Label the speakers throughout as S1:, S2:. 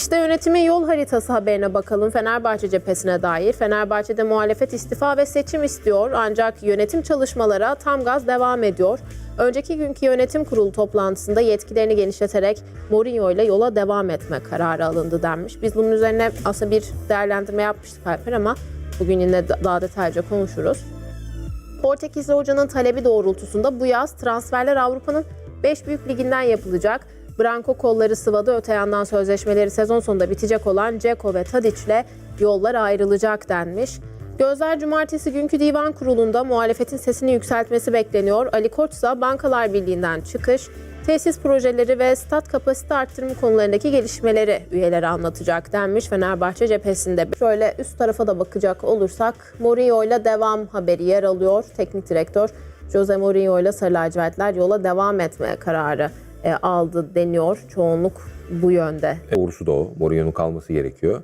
S1: İşte yönetimin yol haritası haberine bakalım Fenerbahçe cephesine dair. Fenerbahçe'de muhalefet istifa ve seçim istiyor ancak yönetim çalışmalara tam gaz devam ediyor. Önceki günkü yönetim kurulu toplantısında yetkilerini genişleterek Mourinho ile yola devam etme kararı alındı denmiş. Biz bunun üzerine aslında bir değerlendirme yapmıştık Alper ama bugün yine daha detaylıca konuşuruz. Portekizli hocanın talebi doğrultusunda bu yaz transferler Avrupa'nın 5 büyük liginden yapılacak. Branko kolları sıvadı öte yandan sözleşmeleri sezon sonunda bitecek olan Ceko ve Tadic'le yollar ayrılacak denmiş. Gözler cumartesi günkü divan kurulunda muhalefetin sesini yükseltmesi bekleniyor. Ali Koç ise Bankalar Birliği'nden çıkış, tesis projeleri ve stat kapasite arttırımı konularındaki gelişmeleri üyelere anlatacak denmiş Fenerbahçe cephesinde. Şöyle üst tarafa da bakacak olursak Mourinho ile devam haberi yer alıyor. Teknik direktör Jose Mourinho ile Sarı Lacivertler yola devam etme kararı e, aldı deniyor. Çoğunluk bu yönde.
S2: Doğrusu da o. Mourinho'nun kalması gerekiyor.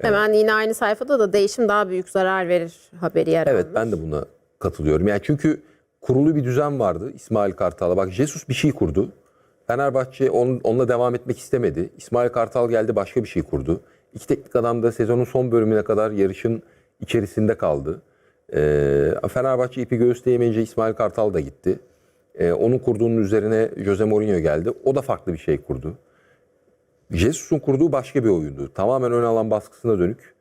S1: Hemen yine aynı sayfada da değişim daha büyük zarar verir haberi yer
S2: Evet
S1: almış.
S2: ben de buna katılıyorum. Yani çünkü kurulu bir düzen vardı İsmail Kartal'a. Bak Jesus bir şey kurdu. Fenerbahçe onun, onunla devam etmek istemedi. İsmail Kartal geldi başka bir şey kurdu. İki teknik adam da sezonun son bölümüne kadar yarışın içerisinde kaldı. Ee, Fenerbahçe ipi göğüsleyemeyince İsmail Kartal da gitti. Ee, onun kurduğunun üzerine Jose Mourinho geldi. O da farklı bir şey kurdu. Jesus'un kurduğu başka bir oyundu. Tamamen ön alan baskısına dönük.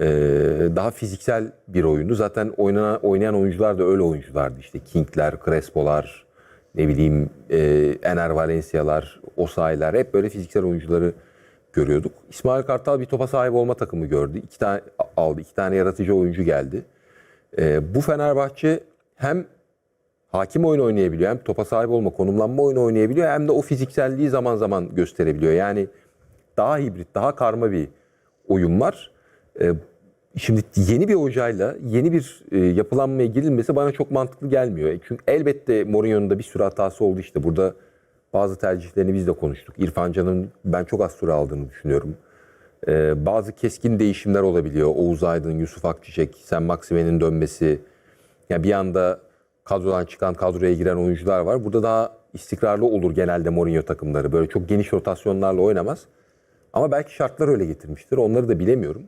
S2: Ee, daha fiziksel bir oyundu. Zaten oynanan, oynayan oyuncular da öyle oyunculardı. İşte King'ler, Crespo'lar, ne bileyim e, Ener Valencia'lar, Osayi'ler hep böyle fiziksel oyuncuları görüyorduk. İsmail Kartal bir topa sahip olma takımı gördü. İki tane aldı. iki tane yaratıcı oyuncu geldi. Ee, bu Fenerbahçe hem hakim oyun oynayabiliyor hem topa sahip olma, konumlanma oyunu oynayabiliyor hem de o fizikselliği zaman zaman gösterebiliyor. Yani daha hibrit, daha karma bir oyun var. Ee, şimdi yeni bir hocayla yeni bir e, yapılanmaya girilmesi bana çok mantıklı gelmiyor. E, Çünkü elbette Mourinho'nun da bir sürü hatası oldu işte. Burada bazı tercihlerini biz de konuştuk. İrfan Can'ın ben çok az süre aldığını düşünüyorum. Ee, bazı keskin değişimler olabiliyor. Oğuz Aydın, Yusuf Akçiçek, Sen Maksime'nin dönmesi. Yani bir anda kadrodan çıkan kadroya giren oyuncular var. Burada daha istikrarlı olur genelde Mourinho takımları. Böyle çok geniş rotasyonlarla oynamaz. Ama belki şartlar öyle getirmiştir. Onları da bilemiyorum.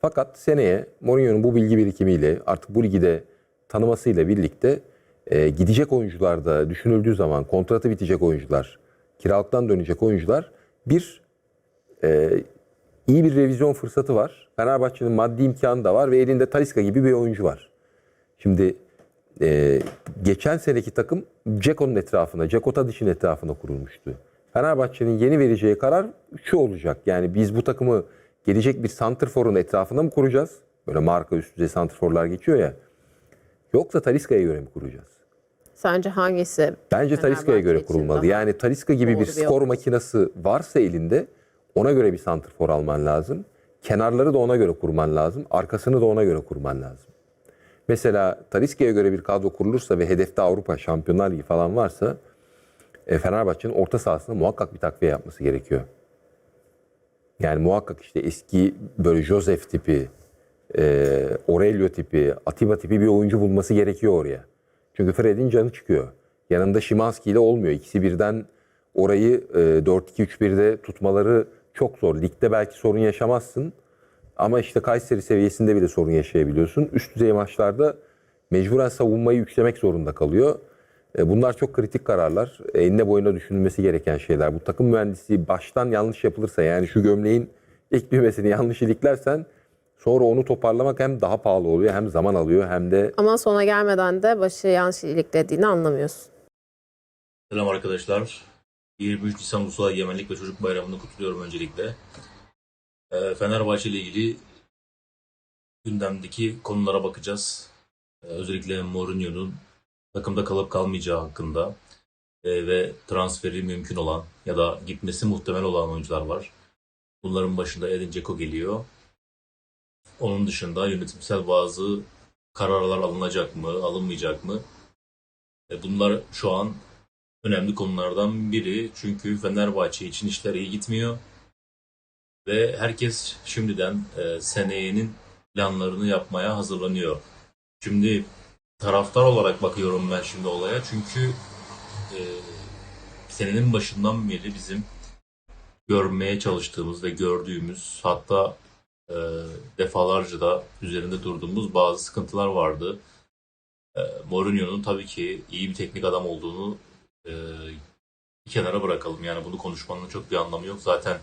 S2: Fakat seneye Mourinho'nun bu bilgi birikimiyle artık bu ligi de tanımasıyla birlikte e, gidecek oyuncular da düşünüldüğü zaman kontratı bitecek oyuncular, kiralıktan dönecek oyuncular bir e, iyi bir revizyon fırsatı var. Fenerbahçe'nin maddi imkanı da var ve elinde Talisca gibi bir oyuncu var. Şimdi e, geçen seneki takım Ceko'nun etrafına, Ceko Tadic'in etrafına kurulmuştu. Fenerbahçe'nin yeni vereceği karar şu olacak. Yani biz bu takımı gelecek bir santrforun etrafına mı kuracağız? Böyle marka üst düzey santrforlar geçiyor ya. Yoksa Talisca'ya göre mi kuracağız?
S1: Sence hangisi?
S2: Bence
S1: Fenerbahçe
S2: göre kurulmalı. Yani Talisca gibi bir skor
S1: yol.
S2: makinesi varsa elinde ona göre bir santrfor alman lazım. Kenarları da ona göre kurman lazım. Arkasını da ona göre kurman lazım. Mesela Talisca'ya göre bir kadro kurulursa ve hedefte Avrupa Şampiyonlar Ligi falan varsa e, Fenerbahçe'nin orta sahasında muhakkak bir takviye yapması gerekiyor. Yani muhakkak işte eski böyle Joseph tipi, e, Aurelio tipi, Atiba tipi bir oyuncu bulması gerekiyor oraya. Çünkü Fred'in canı çıkıyor. Yanında Şimanski ile olmuyor. İkisi birden orayı e, 4-2-3-1'de tutmaları çok zor. Ligde belki sorun yaşamazsın. Ama işte Kayseri seviyesinde bile sorun yaşayabiliyorsun. Üst düzey maçlarda mecburen savunmayı yüklemek zorunda kalıyor. E, Bunlar çok kritik kararlar. E, Enine boyuna düşünülmesi gereken şeyler. Bu takım mühendisliği baştan yanlış yapılırsa yani şu gömleğin ilk düğmesini yanlış iliklersen sonra onu toparlamak hem daha pahalı oluyor hem zaman alıyor hem de
S1: Ama sona gelmeden de başı yanlış iliklediğini anlamıyorsun.
S3: Selam arkadaşlar. 23 Nisan Ulusal Egemenlik ve Çocuk Bayramı'nı kutluyorum öncelikle. Ee, Fenerbahçe ile ilgili gündemdeki konulara bakacağız. Ee, özellikle Mourinho'nun takımda kalıp kalmayacağı hakkında Ee, ve transferi mümkün olan ya da gitmesi muhtemel olan oyuncular var. Bunların başında Edin Dzeko geliyor. Onun dışında yönetimsel bazı kararlar alınacak mı, alınmayacak mı? E, Bunlar şu an önemli konulardan biri. Çünkü Fenerbahçe için işler iyi gitmiyor. Ve herkes şimdiden e, seneyenin planlarını yapmaya hazırlanıyor. Şimdi taraftar olarak bakıyorum ben şimdi olaya. Çünkü e, senenin başından beri bizim görmeye çalıştığımız ve gördüğümüz hatta e, defalarca da üzerinde durduğumuz bazı sıkıntılar vardı. E, Mourinho'nun tabii ki iyi bir teknik adam olduğunu e, bir kenara bırakalım. Yani bunu konuşmanın çok bir anlamı yok. Zaten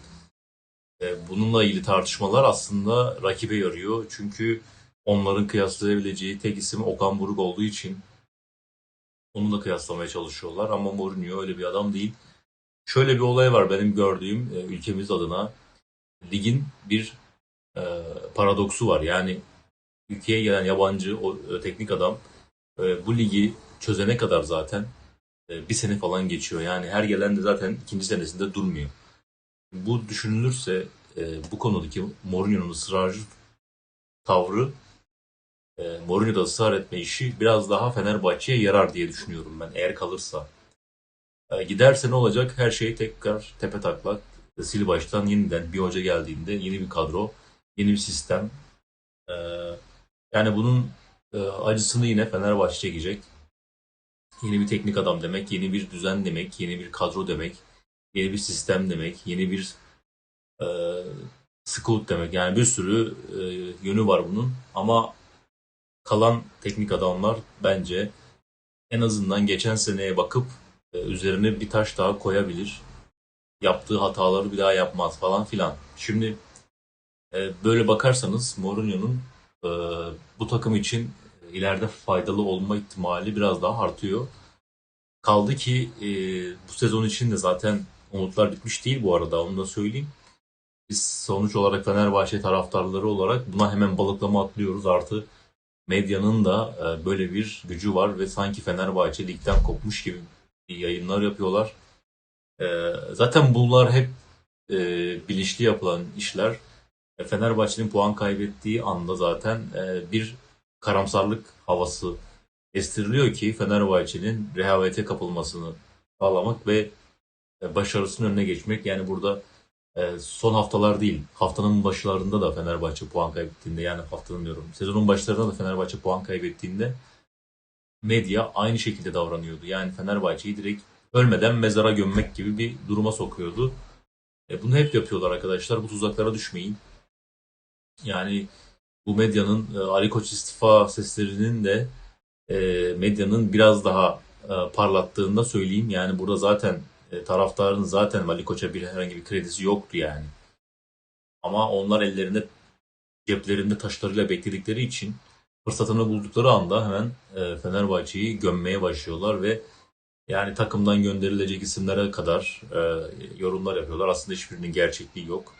S3: bununla ilgili tartışmalar aslında rakibe yarıyor. Çünkü onların kıyaslayabileceği tek isim Okan Buruk olduğu için onu da kıyaslamaya çalışıyorlar. Ama Mourinho öyle bir adam değil. Şöyle bir olay var benim gördüğüm e, ülkemiz adına. Ligin bir e, paradoksu var. Yani ülkeye gelen yabancı o e, teknik adam bu ligi çözene kadar zaten bir sene falan geçiyor. Yani her gelen de zaten ikinci senesinde durmuyor. Bu düşünülürse e, bu konudaki Mourinho'nun ısrarcı tavrı e, Mourinho'da ısrar etme işi biraz daha Fenerbahçe'ye yarar diye düşünüyorum ben eğer kalırsa. E, giderse ne olacak? Her şey tekrar tepe taklak e, sil baştan yeniden bir hoca geldiğinde yeni bir kadro, yeni bir sistem. E, yani bunun e, acısını yine Fenerbahçe çekecek. Yeni bir teknik adam demek, yeni bir düzen demek, yeni bir kadro demek, yeni bir sistem demek, yeni bir e, scout demek. Yani bir sürü e, yönü var bunun ama kalan teknik adamlar bence en azından geçen seneye bakıp e, üzerine bir taş daha koyabilir. Yaptığı hataları bir daha yapmaz falan filan. Şimdi e, böyle bakarsanız Mourinho'nun e, bu takım için ileride faydalı olma ihtimali biraz daha artıyor. Kaldı ki e, bu sezon için de zaten umutlar bitmiş değil bu arada onu da söyleyeyim. Biz sonuç olarak Fenerbahçe taraftarları olarak buna hemen balıklama atlıyoruz. Artı medyanın da e, böyle bir gücü var ve sanki Fenerbahçe ligden kopmuş gibi yayınlar yapıyorlar. E, zaten bunlar hep e, bilinçli yapılan işler. Fenerbahçe'nin puan kaybettiği anda zaten bir karamsarlık havası estiriliyor ki Fenerbahçe'nin rehavete kapılmasını sağlamak ve başarısının önüne geçmek. Yani burada e, son haftalar değil, haftanın başlarında da Fenerbahçe puan kaybettiğinde yani haftanın diyorum, sezonun başlarında da Fenerbahçe puan kaybettiğinde medya aynı şekilde davranıyordu. Yani Fenerbahçe'yi direkt ölmeden mezara gömmek gibi bir duruma sokuyordu. E, bunu hep yapıyorlar arkadaşlar. Bu tuzaklara düşmeyin. Yani bu medyanın e, Ali Koç istifa seslerinin de e, medyanın biraz daha e, parlattığını da söyleyeyim. Yani burada zaten e, taraftarın zaten Ali Koç'a bir herhangi bir kredisi yoktu yani. Ama onlar ellerinde ceplerinde taşlarıyla bekledikleri için fırsatını buldukları anda hemen e, Fenerbahçe'yi gömmeye başlıyorlar ve yani takımdan gönderilecek isimlere kadar e, yorumlar yapıyorlar. Aslında hiçbirinin gerçekliği yok.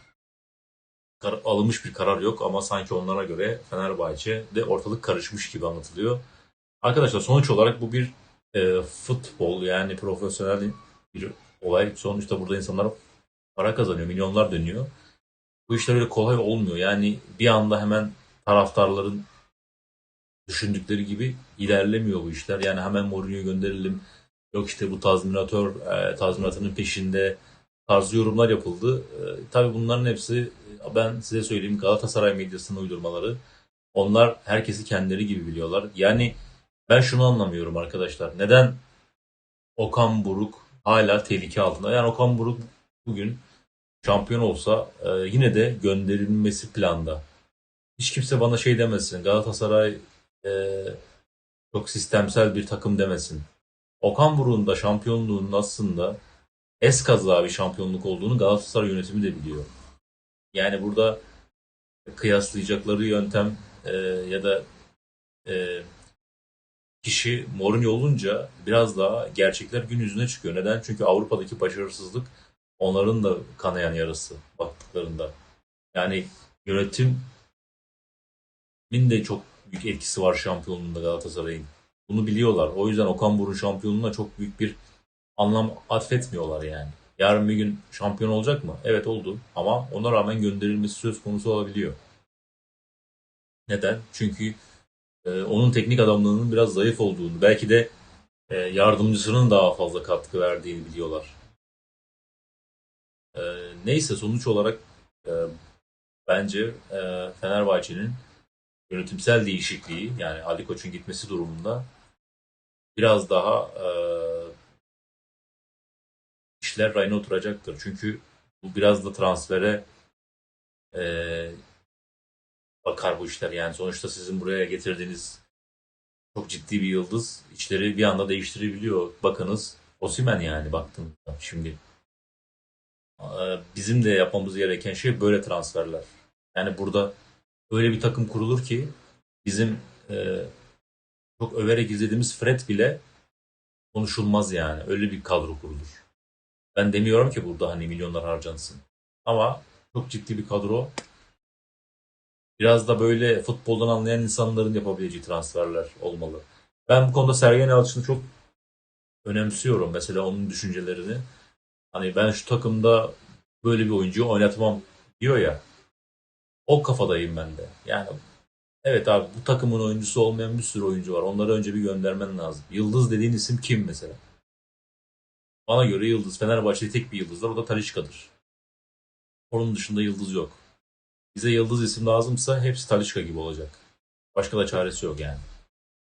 S3: Kar- alınmış bir karar yok ama sanki onlara göre Fenerbahçe'de ortalık karışmış gibi anlatılıyor. Arkadaşlar sonuç olarak bu bir e, futbol yani profesyonel bir olay. Sonuçta burada insanlar para kazanıyor, milyonlar dönüyor. Bu işler öyle kolay olmuyor. Yani bir anda hemen taraftarların düşündükleri gibi ilerlemiyor bu işler. Yani hemen Mourinho'yu gönderelim. Yok işte bu tazminatör e, tazminatının peşinde tarzı yorumlar yapıldı. E, tabii bunların hepsi ben size söyleyeyim Galatasaray medyasının uydurmaları. Onlar herkesi kendileri gibi biliyorlar. Yani ben şunu anlamıyorum arkadaşlar. Neden Okan Buruk hala tehlike altında? Yani Okan Buruk bugün şampiyon olsa e, yine de gönderilmesi planda. Hiç kimse bana şey demesin. Galatasaray e, çok sistemsel bir takım demesin. Okan Buruk'un da şampiyonluğunun aslında eskaza bir şampiyonluk olduğunu Galatasaray yönetimi de biliyor. Yani burada kıyaslayacakları yöntem e, ya da e, kişi Mourinho olunca biraz daha gerçekler gün yüzüne çıkıyor. Neden? Çünkü Avrupa'daki başarısızlık onların da kanayan yarası baktıklarında. Yani yönetimin de çok büyük etkisi var şampiyonluğunda Galatasaray'ın. Bunu biliyorlar. O yüzden Okan Buruk'un şampiyonluğuna çok büyük bir anlam atfetmiyorlar yani. Yarın bir gün şampiyon olacak mı? Evet oldu ama ona rağmen gönderilmesi söz konusu olabiliyor. Neden? Çünkü e, onun teknik adamlığının biraz zayıf olduğunu, belki de e, yardımcısının daha fazla katkı verdiğini biliyorlar. E, neyse sonuç olarak e, bence e, Fenerbahçe'nin yönetimsel değişikliği yani Ali Koç'un gitmesi durumunda biraz daha e, işler rayına oturacaktır. Çünkü Bu biraz da transfere bakar bu işler. Yani sonuçta sizin buraya getirdiğiniz çok ciddi bir yıldız işleri bir anda değiştirebiliyor. Bakınız Osimhen yani baktığımızda şimdi. Eee, Bizim de yapmamız gereken şey böyle transferler. Yani burada öyle bir takım kurulur ki bizim eee, çok överek izlediğimiz Fred bile konuşulmaz yani. Öyle bir kadro kurulur. Ben demiyorum ki burada hani milyonlar harcansın. Ama çok ciddi bir kadro. Biraz da böyle futboldan anlayan insanların yapabileceği transferler olmalı. Ben bu konuda Sergen Yalçın'ı çok önemsiyorum. Mesela onun düşüncelerini. Hani ben şu takımda böyle bir oyuncuyu oynatmam diyor ya. O kafadayım ben de. Yani evet abi bu takımın oyuncusu olmayan bir sürü oyuncu var. Onları önce bir göndermen lazım. Yıldız dediğin isim kim mesela? Bana göre Yıldız. Fenerbahçe'de tek bir yıldız var. O da Talişka'dır. Onun dışında yıldız yok. Bize yıldız isim lazımsa hepsi Talişka gibi olacak. Başka da çaresi yok yani.